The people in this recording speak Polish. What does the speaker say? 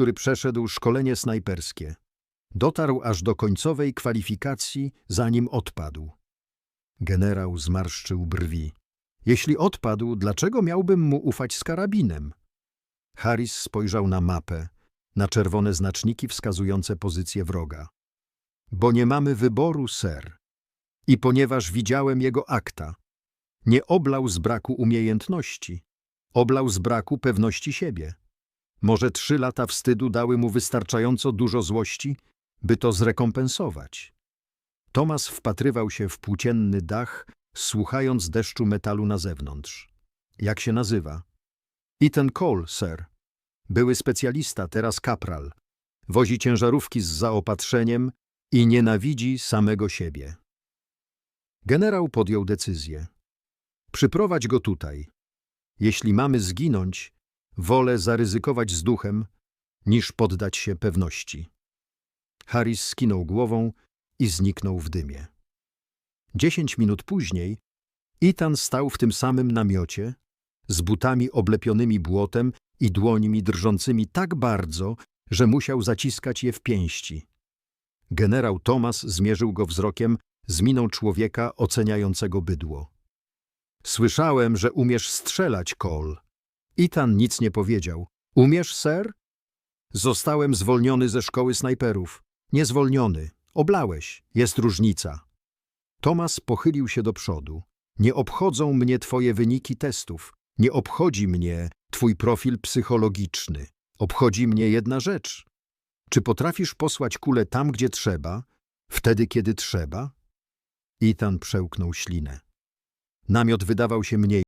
który przeszedł szkolenie snajperskie. Dotarł aż do końcowej kwalifikacji, zanim odpadł. Generał zmarszczył brwi. Jeśli odpadł, dlaczego miałbym mu ufać z karabinem? Harris spojrzał na mapę, na czerwone znaczniki wskazujące pozycję wroga. Bo nie mamy wyboru, ser. I ponieważ widziałem jego akta, nie oblał z braku umiejętności, oblał z braku pewności siebie. Może trzy lata wstydu dały mu wystarczająco dużo złości, by to zrekompensować. Tomas wpatrywał się w płócienny dach, słuchając deszczu metalu na zewnątrz. Jak się nazywa? Ethan Cole, sir. Były specjalista, teraz kapral. Wozi ciężarówki z zaopatrzeniem i nienawidzi samego siebie. Generał podjął decyzję. Przyprowadź go tutaj. Jeśli mamy zginąć, wolę zaryzykować z duchem, niż poddać się pewności. Harris skinął głową i zniknął w dymie. Dziesięć minut później Ethan stał w tym samym namiocie, z butami oblepionymi błotem i dłońmi drżącymi tak bardzo, że musiał zaciskać je w pięści. Generał Thomas zmierzył go wzrokiem z miną człowieka oceniającego bydło. Słyszałem, że umiesz strzelać, Cole. Ethan nic nie powiedział. Umiesz, ser? Zostałem zwolniony ze szkoły snajperów. Nie zwolniony. Oblałeś. Jest różnica. Thomas pochylił się do przodu. Nie obchodzą mnie twoje wyniki testów. Nie obchodzi mnie twój profil psychologiczny. Obchodzi mnie jedna rzecz. Czy potrafisz posłać kulę tam, gdzie trzeba, wtedy, kiedy trzeba? Ethan przełknął ślinę. Namiot wydawał się mniej